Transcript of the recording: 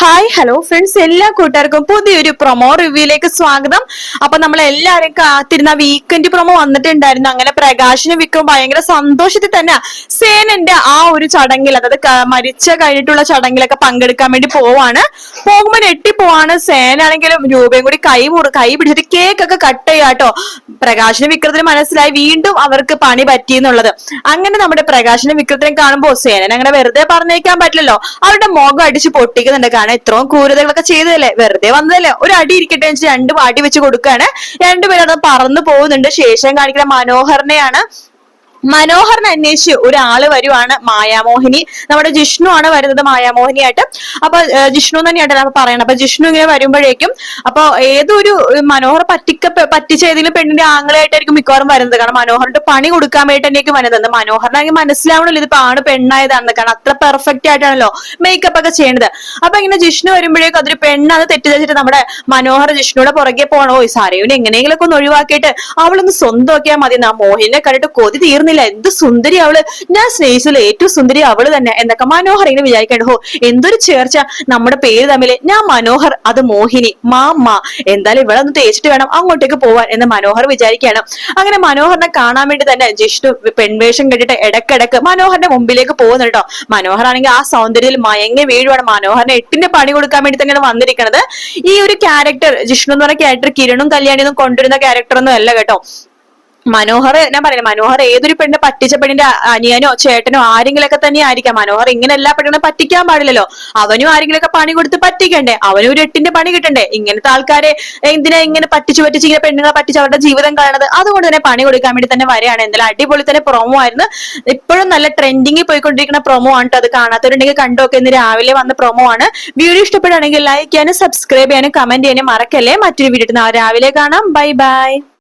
Hi hello friends എല്ലാ കൂട്ടുകാർക്കും പുതിയൊരു പ്രൊമോ റിവ്യൂയിലേക്ക് സ്വാഗതം. അപ്പൊ നമ്മൾ എല്ലാവരും കാത്തിരുന്ന വീക്കെൻഡ് പ്രൊമോ വന്നിട്ടുണ്ടായിരുന്നു. അങ്ങനെ പ്രകാശിനും വിക്രം ഭയങ്കര സന്തോഷത്തിൽ തന്നെ സേനന്റെ ആ ഒരു ചടങ്ങിൽ അതായത് മരിച്ച കഴിഞ്ഞിട്ടുള്ള ചടങ്ങിലൊക്കെ പങ്കെടുക്കാൻ വേണ്ടി പോവാണ്. പോകുമ്പോൾ ഞെട്ടി പോവാണ് സേന ആണെങ്കിലും രൂപയും കൂടി കൈ മുറി കൈ പിടിച്ചിട്ട് കേക്ക് ഒക്കെ കട്ട്. ചെയ്യാട്ടോ പ്രകാശിനും വിക്രത്തിന് മനസ്സിലായി വീണ്ടും അവർക്ക് പണി പറ്റിയെന്നുള്ളത് അങ്ങനെ നമ്മുടെ പ്രകാശിനും വിക്രത്തിനെ കാണുമ്പോൾ സേനൻ അങ്ങനെ വെറുതെ പറഞ്ഞേക്കാൻ പറ്റില്ലല്ലോ. അവരുടെ മുഖം അടിച്ച് പൊട്ടിക്കുന്നുണ്ട് കാരണം ഇത്രയും ക്രൂരതകളൊക്കെ ചെയ്തതല്ലേ? വെറുതെ വന്നതല്ലേ? ഒരു അടി ഇരിക്കട്ടെ വെച്ച് രണ്ട് അടി വെച്ച് കൊടുക്കുകയാണ് രണ്ടുപേരും അത് പറന്നു പോകുന്നുണ്ട്. ശേഷം കാണിക്കുന്ന മനോഹരനെയാണ് മനോഹറിനെ അന്വേഷിച്ച് ഒരാൾ വരുവാണ് മായാമോഹിനി. നമ്മുടെ ജിഷ്ണു ആണ് വരുന്നത് മായാമോഹിനിയായിട്ട്. അപ്പൊ ജിഷ്ണു തന്നെയായിട്ട് അപ്പൊ പറയണം അപ്പൊ ജിഷ്ണു ഇങ്ങനെ വരുമ്പോഴേക്കും അപ്പൊ ഏതൊരു മനോഹർ പറ്റിക്ക പറ്റിച്ച ഏതെങ്കിലും പെണ്ണിന്റെ ആങ്ങളായിട്ടായിരിക്കും മിക്കവാറും വരുന്നത്. കാരണം മനോഹറിന്റെ പണി കൊടുക്കാൻ വേണ്ടി തന്നെയൊക്കെ വരുന്നത് മനോഹറിനാണെങ്കിൽ മനസ്സിലാവണല്ലോ ഇതിപ്പോ ആണ് പെണ്ണായതാണെന്ന്. കാരണം അത്ര പെർഫെക്റ്റ് ആയിട്ടാണല്ലോ മേക്കപ്പ് ഒക്കെ ചെയ്യണത്. അപ്പൊ ഇങ്ങനെ ജിഷ്ണു വരുമ്പോഴേക്കും അതൊരു പെണ്ണത് തെറ്റിദ്ധരിച്ചിട്ട് നമ്മുടെ മനോഹർ ജിഷ്ണുടെ പുറകെ പോകണോ ഈ സാരയുവിനെ എങ്ങനെയെങ്കിലൊക്കെ ഒന്ന് ഒഴിവാക്കിയിട്ട് അവളൊന്ന് സ്വന്തമാക്കിയാൽ മതി എന്നാ മോഹിനെ കണ്ടിട്ട് കൊതി തീർന്നില്ല എന്ത് സുന്ദരി അവൾ. ഞാൻ സ്നേഹിച്ചതിൽ ഏറ്റവും സുന്ദരി അവൾ തന്നെ എന്നൊക്കെ മനോഹർ ഇങ്ങനെ വിചാരിക്കണ്ട ഹോ എന്തൊരു ചേർച്ച. നമ്മുടെ പേര് തമ്മിൽ ഞാൻ മനോഹർ അത് മോഹിനി മാ മാ എന്തായാലും ഇവിടെ ഒന്ന് തേച്ചിട്ട് വേണം അങ്ങോട്ടേക്ക് പോവാൻ എന്ന് മനോഹർ വിചാരിക്കുകയാണ്. അങ്ങനെ മനോഹറിനെ കാണാൻ വേണ്ടി തന്നെ ജിഷ്ണു പെൺവേഷം കെട്ടിട്ട് ഇടക്കിടക്ക് മനോഹറിന്റെ മുമ്പിലേക്ക് പോകുന്നു കേട്ടോ. മനോഹർ ആണെങ്കിൽ ആ സൗന്ദര്യത്തിൽ മയങ്ങി വീഴുവാണ്. മനോഹറിന് എട്ടിന്റെ പണി കൊടുക്കാൻ വേണ്ടി തന്നെയാണ് വന്നിരിക്കുന്നത് ഈ ഒരു ക്യാരക്ടർ ജിഷ്ണു എന്ന് പറഞ്ഞ ക്യാരക്ടർ കിരണും കല്യാണിയൊന്നും കൊണ്ടുവരുന്ന ക്യാരക്ടർ ഒന്നും അല്ല കേട്ടോ. മനോഹർ ഞാൻ പറയുന്നത് മനോഹർ ഏതൊരു പെണ്ണിനെ പറ്റിച്ച പെണ്ണിന്റെ അനിയനോ ചേട്ടനോ ആരെങ്കിലൊക്കെ തന്നെ ആയിരിക്കാം. മനോഹർ ഇങ്ങനെ എല്ലാ പെണ്ണും പറ്റിക്കാൻ പാടില്ലല്ലോ. അവനും ആരെങ്കിലൊക്കെ പണി കൊടുത്ത് പറ്റിക്കണ്ടേ? അവനും ഒരു എട്ടിന്റെ പണി കിട്ടണ്ടേ? ഇങ്ങനത്തെ ആൾക്കാരെ എന്തിനാ ഇങ്ങനെ പറ്റിച്ചു പറ്റിച്ച് ഇങ്ങനെ പെണ്ണുങ്ങളെ പറ്റിച്ച് അവരുടെ ജീവിതം കാണുന്നത് അതുകൊണ്ട് തന്നെ പണി കൊടുക്കാൻ വേണ്ടി തന്നെ വരെയാണ് എന്തായാലും അടിപൊളി തന്നെ പ്രൊമോ ആയിരുന്നു. ഇപ്പോഴും നല്ല ട്രെൻഡിങ്ങിൽ പോയിക്കൊണ്ടിരിക്കുന്ന പ്രൊമോ ആണ്. അത് കാണാത്തവരുണ്ടെങ്കിൽ കണ്ടോക്കെ. ഇന്ന് രാവിലെ വന്ന പ്രൊമോ ആണ്. വീഡിയോ ഇഷ്ടപ്പെടുകയാണെങ്കിൽ ലൈക്ക് ചെയ്യാനും സബ്സ്ക്രൈബ് ചെയ്യാനും കമന്റ് ചെയ്യാനും മറക്കല്ലേ? മറ്റൊരു വീഡിയോ രാവിലെ കാണാം. Bye bye